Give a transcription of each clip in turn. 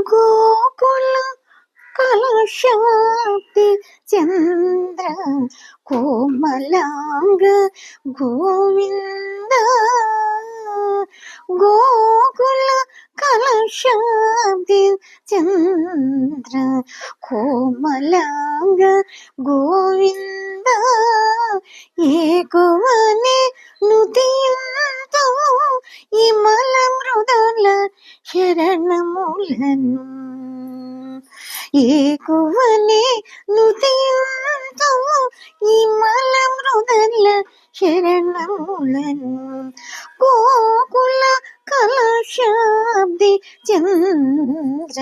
గోకుల కలశాబ్ది చంద్ర కోమలాంగ గోవింద. గోకుల కలశాబ్ది చంద్ర కోమలాంగ గోవింద. ఏకువని నుతియంతో ఇమల మృదల శరణములను ఏకువని నుతియంతో ఇమల మృదల శరణములను గోకుల కలశాబ్ది చంద్ర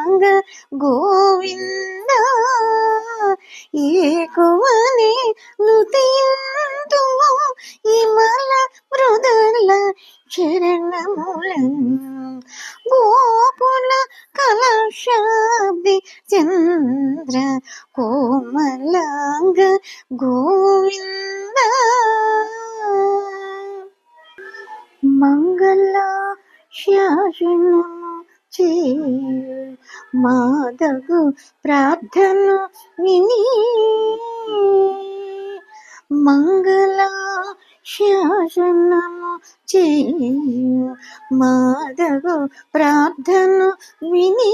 కోమలాంగ గోవింద. ఏకువనే నుతియంతో ఇమల మృదల చరణములం గోకుల కలశాబ్ది చంద్ర కోమలాంగ గోవింద. మంగళ శాసనము చేయు మాదగు ప్రార్థన విని మంగళ శాసనము చేయు. మాదగు ప్రార్థన విని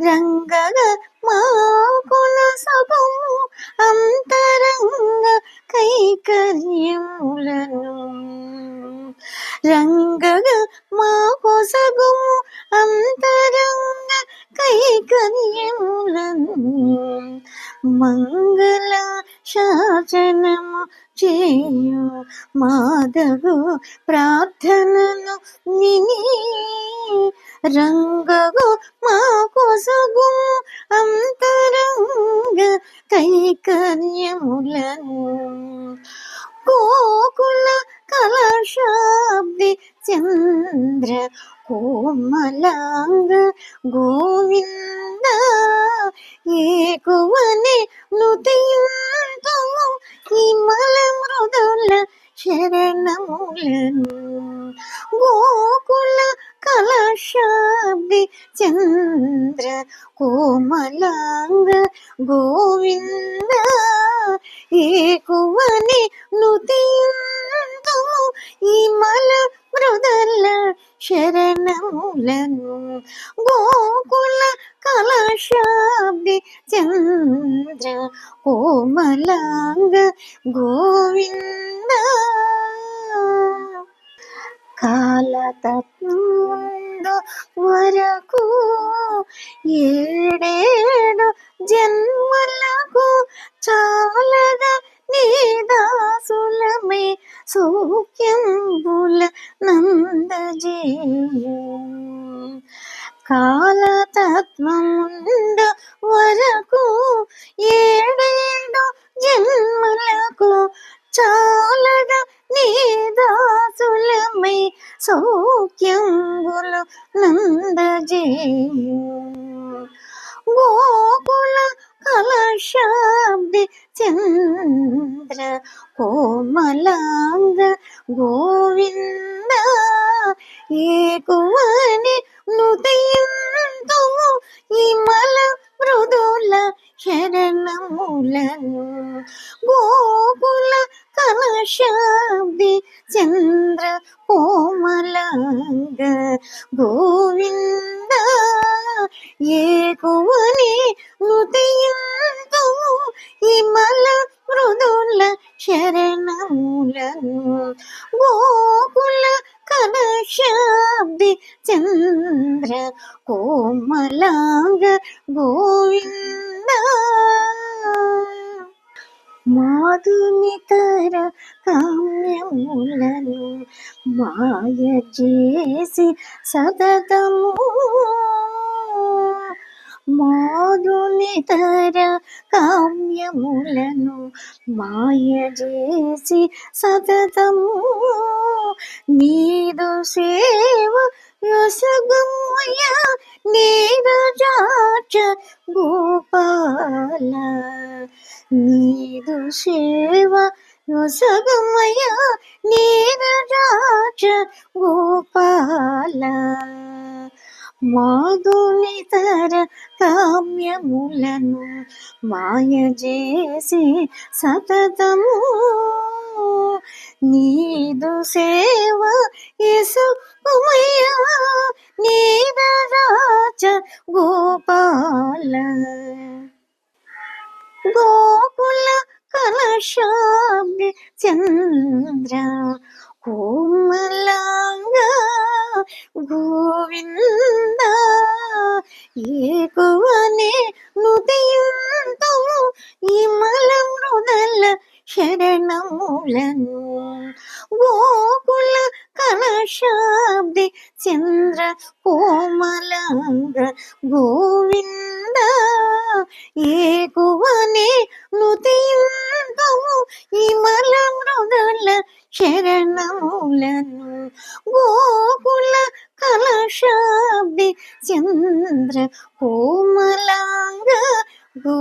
రంగగ మాకుల సభము అంతరంగ కైకర్యములను రంగగ మా కొసగుము అంతరంగ కైకర్యములను. మంగళ శాసనము చేయు మాధవు ప్రార్థనను విని. రంగగు మా కొసగుము అంతరంగ కైకర్యములను. గోకుల కలశాబ్ది చంద్ర కోమలాంగ గోవింద ఏకువని నుతియంతో ఇమల మృదుల శరణములను గోకుల కలశాబ్ది చంద్ర కోమలాంగ గోవింద ఏకువని నుతియంతో ఇమల మృదల శరణములను గోకుల కలశాబ్ది చంద్ర కోమలాంగ గోవింద కాలతత్వందు వరకు ఏడేడు జన్మలకు చాలగా నీ దాసులమే సౌఖ్యంబుల నందజేయు కాలతత్వముండ వరకు ఏడేడు జన్మలకు చాలగా నీ దాసులమై సౌఖ్యంబులు నందజేయు గోకుల కలశాబ్ది చంద్ర కోమలాంగ గోవింద ఏకువని నుదయంతో ఇమల మృదుల శరణములను. గోకుల కలశాబ్ది చంద్ర కోమలాంగ గోవింద ఏకువని కలశాబ్ది చంద్ర కోమలాంగ గోవింద మాధునితర కామ్యములను మాయ చేసి సతతము మాధునితర కామ్యములను మాయ చేసి సతతము. నీదు సేవ రసగమయ నీదు జాచ గోపాల. నీదు సేవ రసగమయ నీదు జాచ గోపాల. మాధునితర కామ్యములను మాయ చేసి సతతము. నీదు సేవ యేసు నీద రాజ గోపాల. గోకుల కలశాబ్ది చంద్ర కోమలాంగా గోవింద? ఏకువనే నుదయంతో ఇమల మృదల శరణములను. గోకుల కలశాబ్ది చంద్ర కోమలాంగ గోవింద? ఏకువనే నుదయంతము ఇమల మృదల శరణములను. గో शब्दे चन्द्र कोमलाङ्ग गो